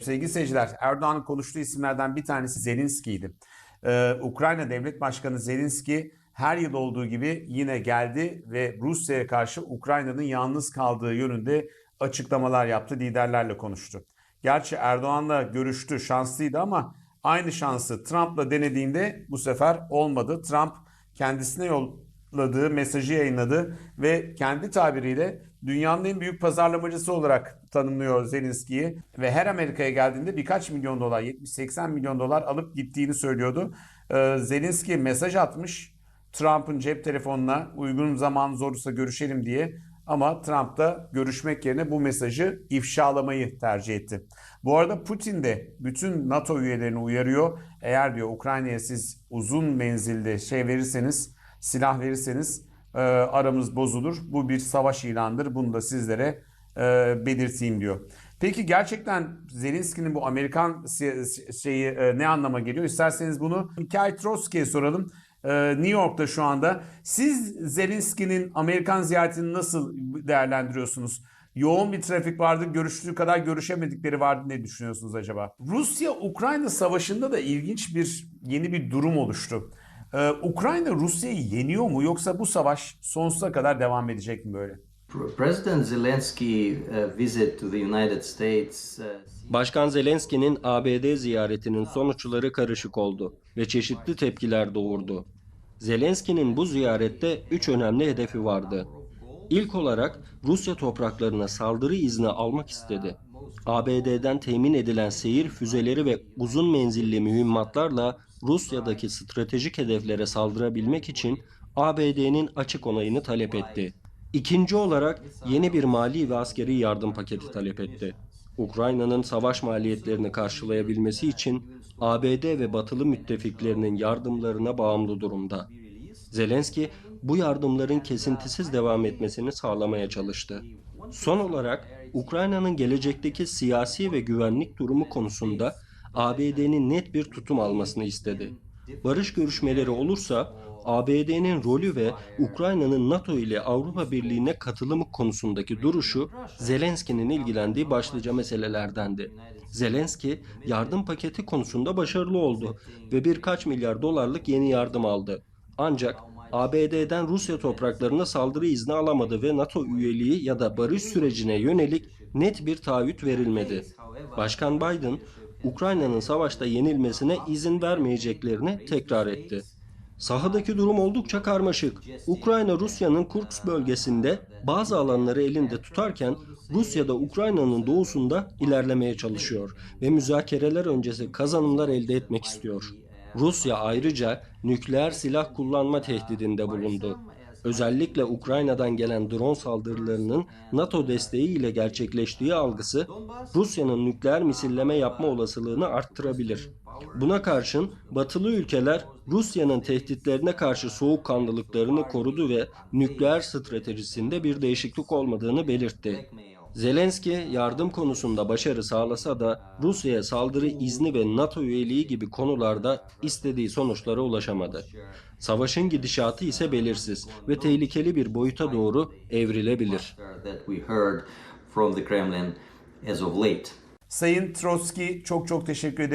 Sevgili seyirciler, Erdoğan'ın konuştuğu isimlerden bir tanesi Zelenski'ydi. Ee, Ukrayna Devlet Başkanı Zelenski her yıl olduğu gibi yine geldi ve Rusya'ya karşı Ukrayna'nın yalnız kaldığı yönünde açıklamalar yaptı, liderlerle konuştu. Gerçi Erdoğan'la görüştü, şanslıydı ama aynı şansı Trump'la denediğinde bu sefer olmadı. Trump kendisine yolladığı mesajı yayınladı ve kendi tabiriyle dünyanın en büyük pazarlamacısı olarak tanımlıyor Zelenski'yi ve her Amerika'ya geldiğinde birkaç milyon dolar, 70-80 milyon dolar alıp gittiğini söylüyordu. Ee, Zelenski mesaj atmış Trump'ın cep telefonuna uygun zaman zorsa görüşelim diye ama Trump da görüşmek yerine bu mesajı ifşalamayı tercih etti. Bu arada Putin de bütün NATO üyelerini uyarıyor. Eğer diyor Ukrayna'ya siz uzun menzilde şey verirseniz, silah verirseniz e, aramız bozulur. Bu bir savaş ilanıdır. Bunu da sizlere e, belirteyim diyor. Peki gerçekten Zelenski'nin bu Amerikan şeyi e, ne anlama geliyor? İsterseniz bunu Mikhail Trotsky'ye soralım. E, New York'ta şu anda. Siz Zelenski'nin Amerikan ziyaretini nasıl değerlendiriyorsunuz? Yoğun bir trafik vardı, görüştüğü kadar görüşemedikleri vardı. Ne düşünüyorsunuz acaba? Rusya-Ukrayna savaşında da ilginç bir yeni bir durum oluştu. Ee, Ukrayna Rusya'yı yeniyor mu yoksa bu savaş sonsuza kadar devam edecek mi böyle? Pr- President Zelensky uh, visit to the United States uh, Başkan Zelenski'nin ABD ziyaretinin sonuçları karışık oldu ve çeşitli tepkiler doğurdu. Zelenski'nin bu ziyarette üç önemli hedefi vardı. İlk olarak Rusya topraklarına saldırı izni almak istedi. ABD'den temin edilen seyir füzeleri ve uzun menzilli mühimmatlarla Rusya'daki stratejik hedeflere saldırabilmek için ABD'nin açık onayını talep etti. İkinci olarak yeni bir mali ve askeri yardım paketi talep etti. Ukrayna'nın savaş maliyetlerini karşılayabilmesi için ABD ve batılı müttefiklerinin yardımlarına bağımlı durumda. Zelenski bu yardımların kesintisiz devam etmesini sağlamaya çalıştı. Son olarak Ukrayna'nın gelecekteki siyasi ve güvenlik durumu konusunda ABD'nin net bir tutum almasını istedi. Barış görüşmeleri olursa ABD'nin rolü ve Ukrayna'nın NATO ile Avrupa Birliği'ne katılımı konusundaki duruşu Zelenski'nin ilgilendiği başlıca meselelerdendi. Zelenski yardım paketi konusunda başarılı oldu ve birkaç milyar dolarlık yeni yardım aldı. Ancak ABD'den Rusya topraklarına saldırı izni alamadı ve NATO üyeliği ya da barış sürecine yönelik net bir taahhüt verilmedi. Başkan Biden, Ukrayna'nın savaşta yenilmesine izin vermeyeceklerini tekrar etti. Sahadaki durum oldukça karmaşık. Ukrayna Rusya'nın Kursk bölgesinde bazı alanları elinde tutarken Rusya da Ukrayna'nın doğusunda ilerlemeye çalışıyor ve müzakereler öncesi kazanımlar elde etmek istiyor. Rusya ayrıca nükleer silah kullanma tehdidinde bulundu. Özellikle Ukrayna'dan gelen drone saldırılarının NATO desteğiyle gerçekleştiği algısı Rusya'nın nükleer misilleme yapma olasılığını arttırabilir. Buna karşın batılı ülkeler Rusya'nın tehditlerine karşı soğukkanlılıklarını korudu ve nükleer stratejisinde bir değişiklik olmadığını belirtti. Zelenski yardım konusunda başarı sağlasa da Rusya'ya saldırı izni ve NATO üyeliği gibi konularda istediği sonuçlara ulaşamadı. Savaşın gidişatı ise belirsiz ve tehlikeli bir boyuta doğru evrilebilir. Sayın Trotsky çok çok teşekkür ederim.